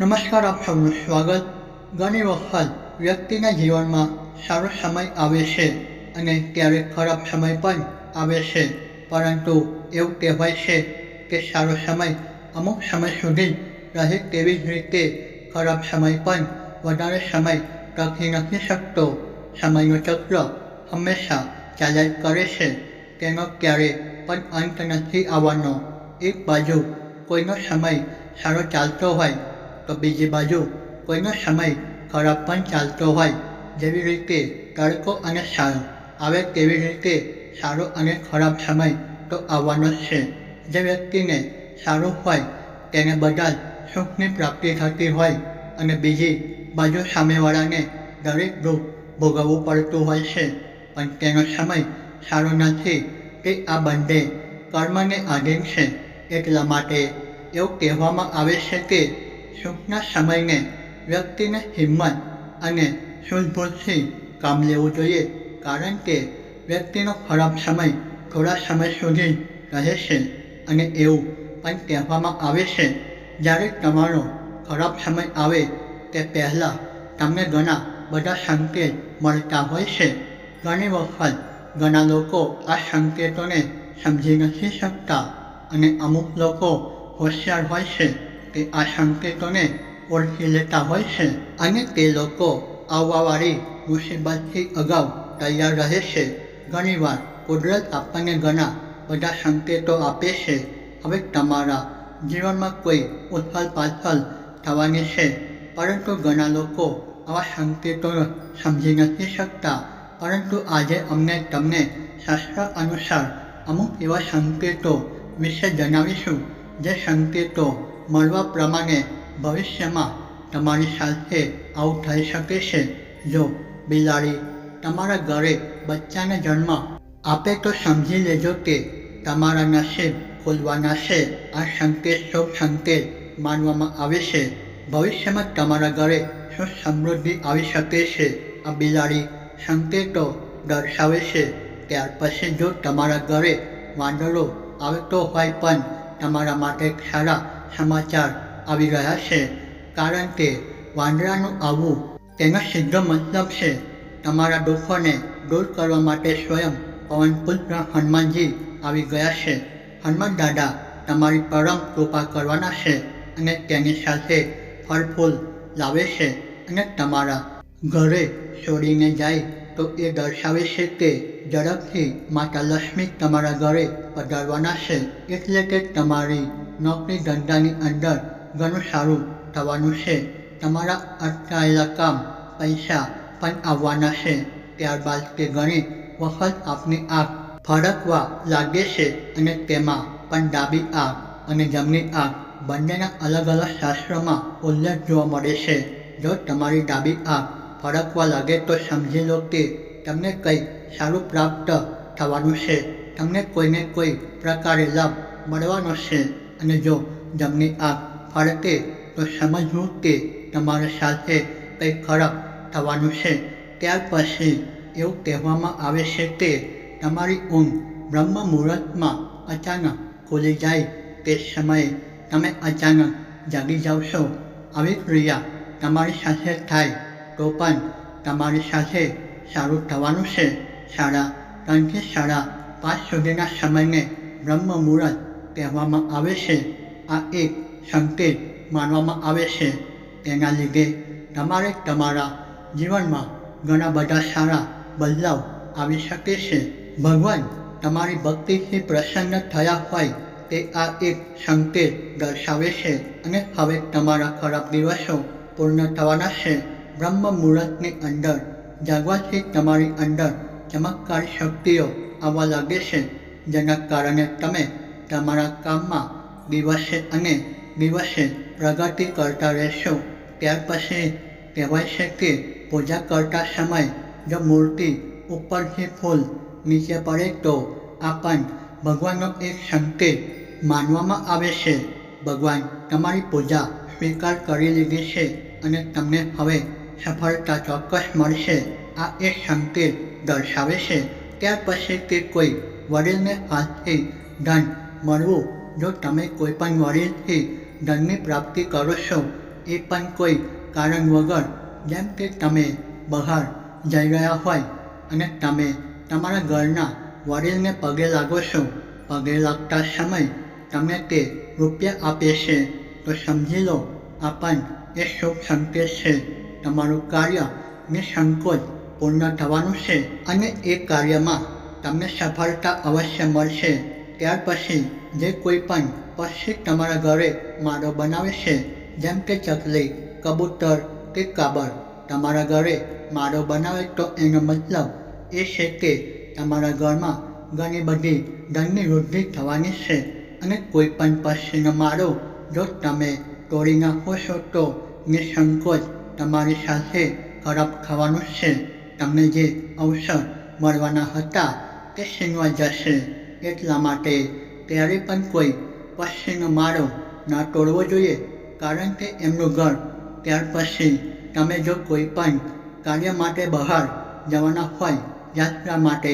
નમસ્કાર આપ સૌનું સ્વાગત. ઘણી વખત વ્યક્તિના જીવનમાં સારો સમય આવે છે અને ક્યારેક ખરાબ સમય પણ આવે છે. પરંતુ એવું કહેવાય છે કે સારો સમય અમુક સમય સુધી રહે તેવી જ રીતે ખરાબ સમય પણ વધારે સમય ટકી નથી શકતો. સમયનું ચક્ર હંમેશા ચાલ્યા કરે છે. તેનો ક્યારે પણ અંત નથી આવવાનો. એક બાજુ કોઈનો સમય સારો ચાલતો હોય તો બીજી બાજુ કોઈનો સમય ખરાબ પણ ચાલતો હોય જેવી રીતે તડકો અને સારો આવે તેવી રીતે સારો અને ખરાબ સમય તો આવવાનો છે. જે વ્યક્તિને સારું હોય તેને બધા સુખની પ્રાપ્તિ થતી હોય અને બીજી બાજુ સામેવાળાને દરેક દુઃખ ભોગવવું પડતું હોય છે. પણ તેનો સમય સારો નથી તે આ બંને કર્મને આધીન છે. એટલા માટે એવું કહેવામાં આવે છે કે સુખના સમયને વ્યક્તિને હિંમત અને સૂઝબૂઝથી કામ લેવું જોઈએ, કારણ કે વ્યક્તિનો ખરાબ સમય થોડા સમય સુધી રહે છે અને એવું પણ કહેવામાં આવે છે. જ્યારે તમારો ખરાબ સમય આવે, તે પહેલાં તમને ઘણા બધા સંકેત મળતા હોય છે. ઘણી વખત ઘણા લોકો આ સંકેતોને સમજી નથી શકતા અને અમુક લોકો હોશિયાર હોય છે. તે આ સંકેતોને ઓળખી લેતા હોય છે. અને તે લોકો આવવાવાળી મુસીબતથી અગાઉ તૈયાર રહે છે. ઘણીવાર કુદરત આપણને ઘણા બધા સંકેતો આપે છે. હવે તમારા જીવનમાં કોઈ ઉથલ પાથલ થવાની છે. પરંતુ ઘણા લોકો આવા સંકેતો સમજી નથી શકતા. પરંતુ આજે અમને તમને શાસ્ત્ર અનુસાર અમુક એવા સંકેતો વિશે જણાવીશું. જે સંકેતો મળવા પ્રમાણે ભવિષ્યમાં તમારી સાથે આવું થઈ શકે છે. જો બિલાડી તમારા ઘરે બચ્ચાને જન્મ આપે તો સમજી લેજો કે તમારા નસીબ ખોલવાના છે. આ સંકેત શુભ સંકેત માનવામાં આવે છે. ભવિષ્યમાં તમારા ઘરે શું સમૃદ્ધિ આવી શકે છે. આ બિલાડી સંકેતો દર્શાવે છે. ત્યાર પછી જો તમારા ઘરે વાંદરો આવતો હોય પણ તમારા માટે સારા સમાચાર આવી રહ્યા છે. કારણ કે વાંદરાનું આવવું તેનો સીધો મતલબ છે, તમારા દુઃખોને દૂર કરવા માટે સ્વયં પવનપુત્ર હનુમાનજી આવી ગયા છે. હનુમાન દાદા તમારી પરમ કૃપા કરવાના છે અને તેની સાથે ફળ ફૂલ લાવે છે અને તમારા ઘરે છોડીને જાય તો એ દર્શાવે છે કે ઝડપથી માતા લક્ષ્મી તમારા ઘરે પધારવાના છે એટલે કે તમારી નોકરી ધંધાની અંદર ઘણું સારું થવાનું છે. તમારા અટકાયેલા કામ, પૈસા પણ આવવાના છે. ત્યારબાદ તે ઘણી વખત આપની આંખ ફરકવા લાગે છે અને તેમાં પણ ડાબી આંખ અને જમણી આંખ બંનેના અલગ અલગ શાસ્ત્રોમાં ઉલ્લેખ જોવા મળે છે. જો તમારી ડાબી આંખ ફરકવા લાગે તો સમજી લો કે તમને કંઈ સારું પ્રાપ્ત થવાનું છે. તમને કોઈને કોઈ પ્રકારે લાભ મળવાનો છે. અને જો જમણી આંખ ફરકે તો સમજવું કે તમારા સાથે કંઈ ખરાબ થવાનું છે. ત્યાર પછી એવું કહેવામાં આવે છે કે તમારી ઊંઘ બ્રહ્મ મુહૂર્તમાં અચાનક ખુલી જાય તે સમયે તમે અચાનક જાગી જાવશો આવી ક્રિયા તમારી સાથે થાય તો પણ તમારી સાથે સારું થવાનું છે. સાડા ત્રણથી સાડા પાંચ સુધીના સમયને બ્રહ્મ મુહૂર્ત કહેવામાં આવે છે. આ એક સંકેત માનવામાં આવે છે. તેના લીધે તમારે તમારા જીવનમાં ઘણા બધા સારા બદલાવ આવી શકે છે. ભગવાન તમારી ભક્તિથી પ્રસન્ન થયા હોય તે આ એક સંકેત દર્શાવે છે અને હવે તમારા ખરાબ દિવસો પૂર્ણ થવાના છે. બ્રહ્મ મુહૂર્તની અંદર. જાગવાથી તમારી અંદર ચમત્કારી શક્તિઓ આવવા લાગે છે, જેના કારણે તમે તમારા કામમાં દિવસે અને દિવસે પ્રગતિ કરતા રહેશો. ત્યાર પછી કહેવાય છે કે પૂજા કરતા સમય જો મૂર્તિ ઉપરથી ફૂલ, નીચે પડે તો આ ભગવાનનો એક સંકેત માનવામાં આવે છે. ભગવાન તમારી પૂજા સ્વીકાર કરી લીધી છે અને તમને હવે સફળતા ચોક્કસ મળશે. આ એક સંકેત દર્શાવે છે. ત્યાર પછી તે કોઈ વડીલને હાથથી ધન મળવું. જો તમે કોઈ પણ વડીલથી ધનની પ્રાપ્તિ કરો છો, એ પણ કોઈ કારણ વગર. જેમ કે તમે બહાર જઈ રહ્યા હોય અને તમે તમારા ઘરના વડીલને પગે લાગો છો, પગે લાગતા સમય તમને તે રૂપિયા આપે છે, તો સમજી લો, આ પણ એ શુભ સંકેત છે. તમારું કાર્ય નિસંકોચ પૂર્ણ થવાનું છે અને એ કાર્યમાં તમને સફળતા અવશ્ય મળશે. ત્યાર પછી જે કોઈ પણ પક્ષી તમારા ઘરે માળો બનાવે છે, જેમ કે ચકલી, કબૂતર કે કાબર તમારા ઘરે માળો બનાવે તો એનો મતલબ એ છે કે તમારા ઘરમાં ઘણી બધી ધનની વૃદ્ધિ થવાની છે અને કોઈ પણ પક્ષીનો માળો જો તમે તોડી નાખો છો તો નિસંકોચ તમારી સાથે ખરાબ થવાનું છે. તમને જે અવસર મળવાના હતા તે છીનવા જશે. એટલા માટે ત્યારે પણ કોઈ પશ્ચિમનો માળો ના તોડવો જોઈએ, કારણ કે એમનું ઘર ત્યાર પછી તમે જો કોઈ પણ કાર્ય માટે બહાર જવાના હોય, યાત્રા માટે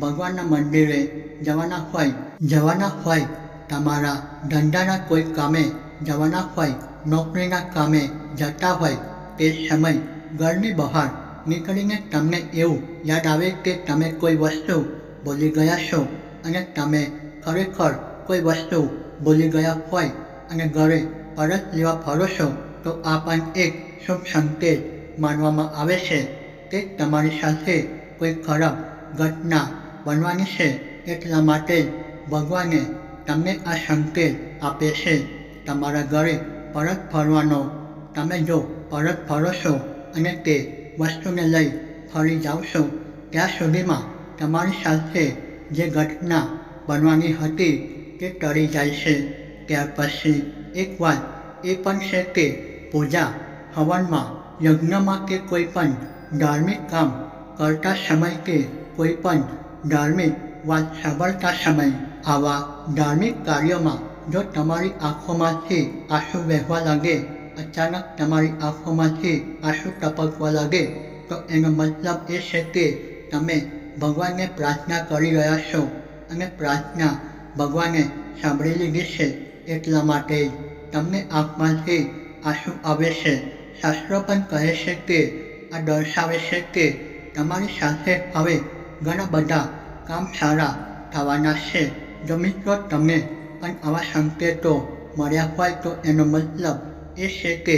ભગવાનના મંદિરે જવાના હોય જવાના હોય, તમારા ધંધાના કોઈ કામે જવાના હોય, નોકરીના કામે જતા હોય તે સમય ઘરની બહાર નીકળીને તમને એવું યાદ આવે કે તમે કોઈ વસ્તુ ભૂલી ગયા છો અને તમે ખરેખર કોઈ વસ્તુ ભૂલી ગયા હોય અને ઘરે પરત લેવા ફરો છો, તો આ પણ એક શુભ સંકેત માનવામાં આવે છે. કે તમારી સાથે કોઈ ખરાબ ઘટના બનવાની છે એટલા માટે ભગવાને તમને આ સંકેત આપે છે. તમારા ઘરે પરત ફરવાનો તમે જો પરત ફરો છો અને તે વસ્તુને લઈ ફરી જાઓ છો, ત્યાં સુધીમાં તમારી સાથે જે ઘટના બનવાની હતી તે ટળી જાય છે. ત્યાર પછી એક વાત એ પણ છે કે પૂજા હવનમાં યજ્ઞમાં કે કોઈ પણ ધાર્મિક કામ કરતા સમય કે કોઈ પણ ધાર્મિક વાત સાંભળતા સમય, આવા ધાર્મિક કાર્યોમાં જો તમારી આંખોમાંથી આંસુ વહેવા લાગે અચાનક તમારી આંખોમાંથી આંસુ ટપકવા લાગે, તો એનો મતલબ એ છે કે તમે ભગવાનને પ્રાર્થના કરી રહ્યા છો અને પ્રાર્થના ભગવાને સાંભળી લીધી છે એટલા માટે તમને આંખમાંથી આંસુ આવે છે. શાસ્ત્રો પણ કહે છે કે, આ દર્શાવે છે કે તમારી સાથે હવે ઘણા બધા કામ સારા થવાના છે. જો મિત્રો તમે પણ આવા સંકેતો મળ્યા હોય તો એનો મતલબ એ છે કે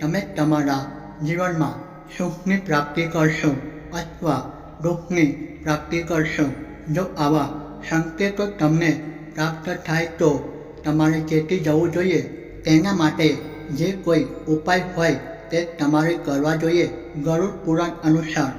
તમે તમારા જીવનમાં સુખની પ્રાપ્તિ કરશો અથવા દુઃખની પ્રાપ્તિ કરશો. જો આવા સંકેતો તમને પ્રાપ્ત થાય તો તમારે ચેતી જવું જોઈએ. તેના માટે જે કોઈ ઉપાય હોય તે તમારે કરવા જોઈએ ગરુડ પુરાણ અનુસાર.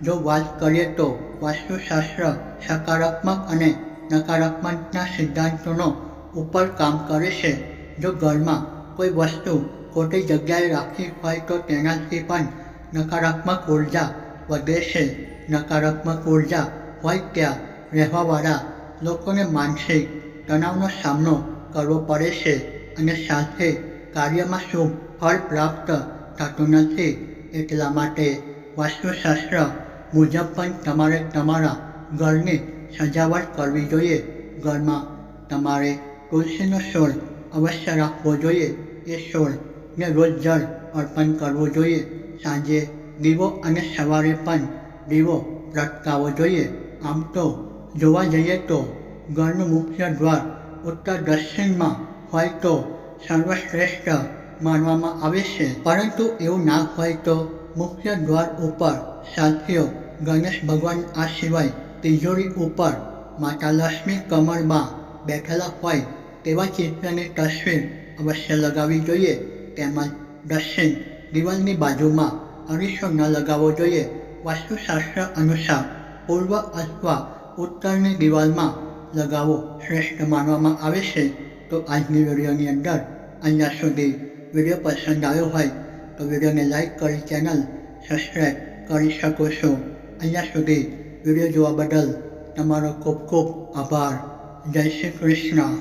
જો વાત કરીએ તો વાસ્તુશાસ્ત્ર સકારાત્મક અને નકારાત્મકના સિદ્ધાંતોનો ઉપર કામ કરે છે. જો ઘરમાં કોઈ વસ્તુ ખોટી જગ્યાએ રાખી હોય તો તેનાથી પણ નકારાત્મક ઊર્જા વધે છે. નકારાત્મક ઊર્જા હોય ત્યાં રહેવાવાળા લોકોને માનસિક તણાવનો સામનો કરવો પડે છે અને સાથે કાર્યમાં શુભ ફળ પ્રાપ્ત થતું નથી એટલા માટે વાસ્તુશાસ્ત્ર મુજબ પણ તમારે તમારા ઘરની સજાવટ કરવી જોઈએ. ઘરમાં તમારે તુલસીનો છોડ અવશ્ય રાખવો જોઈએ. એ છોડને રોજ જળ અર્પણ કરવું જોઈએ. સાંજે દીવો અને સવારે પણ દીવો પ્રગટાવવો જોઈએ. આમ તો જોવા જઈએ તો ઘરનું મુખ્ય દ્વાર ઉત્તર દક્ષિણમાં હોય તો સર્વશ્રેષ્ઠ માનવામાં આવે છે. પરંતુ એવું ના હોય તો મુખ્ય દ્વાર ઉપર સાથીઓ ગણેશ ભગવાન આ સિવાય તિજોરી ઉપર માતા લક્ષ્મી કમળમાં બેઠેલા હોય તેવા ચિત્રની તસવીર અવશ્ય લગાવવી જોઈએ. તેમજ દક્ષિણ દિવાલની બાજુમાં અરીસો ન લગાવવો જોઈએ. વાસ્તુશાસ્ત્ર અનુસાર પૂર્વ અથવા ઉત્તરની દિવાલમાં લગાવવો શ્રેષ્ઠ માનવામાં આવે છે. તો આજની વિડીયોની અંદર અહીંયા સુધી. વીડિયો પસંદ આવ્યો હોય તો વિડીયોને લાઇક કરી ચેનલ સબસ્ક્રાઈબ કરી શકો છો. અહીંયા સુધી વીડિયો જોવા બદલ તમારો ખૂબ ખૂબ આભાર. જય શ્રી કૃષ્ણ.